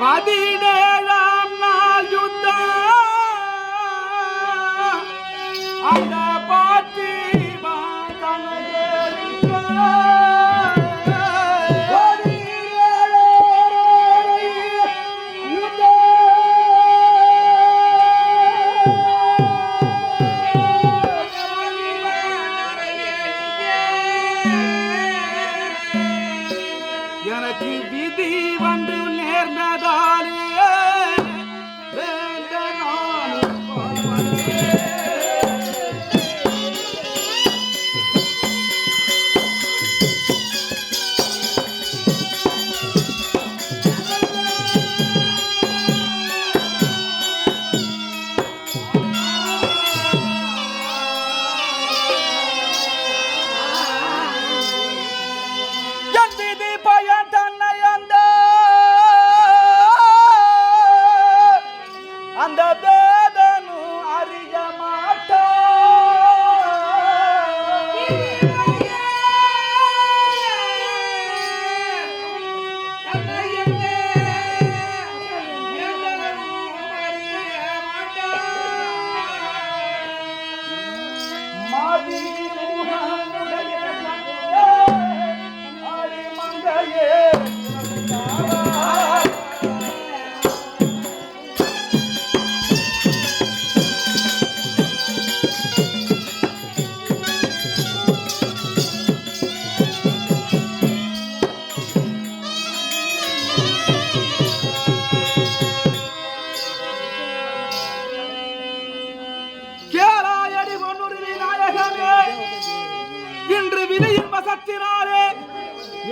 பதினேழாம் நாள் யுத்த அந்த বিধি বান அந்த வேதனு அறிய மாட்டா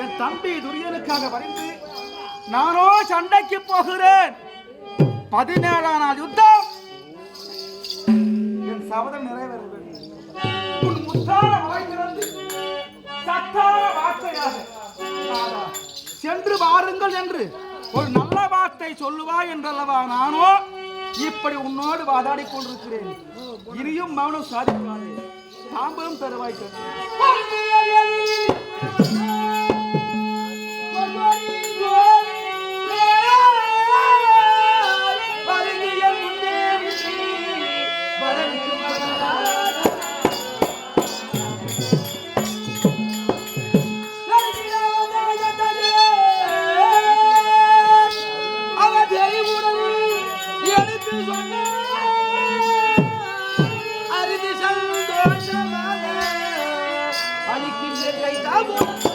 என் தம்பி துரியனுக்காக வரைந்து நானோ சண்டைக்கு போகிறேன். பதினேழாம் நாள் யுத்தம். என் சபதம் நிறைவேற உன் முத்தான வாய் சத்தான வார்த்தையாக சென்று வாருங்கள் என்று ஒரு நல்ல வார்த்தை சொல்லுவாய் என்றல்லவா நானோ? இப்படி உன்னோடு வாதாடி கொண்டிருக்கிறேன். இனியும் மௌனம் சாதிக்காதே. தாம்பரம் தருவாய் যাবো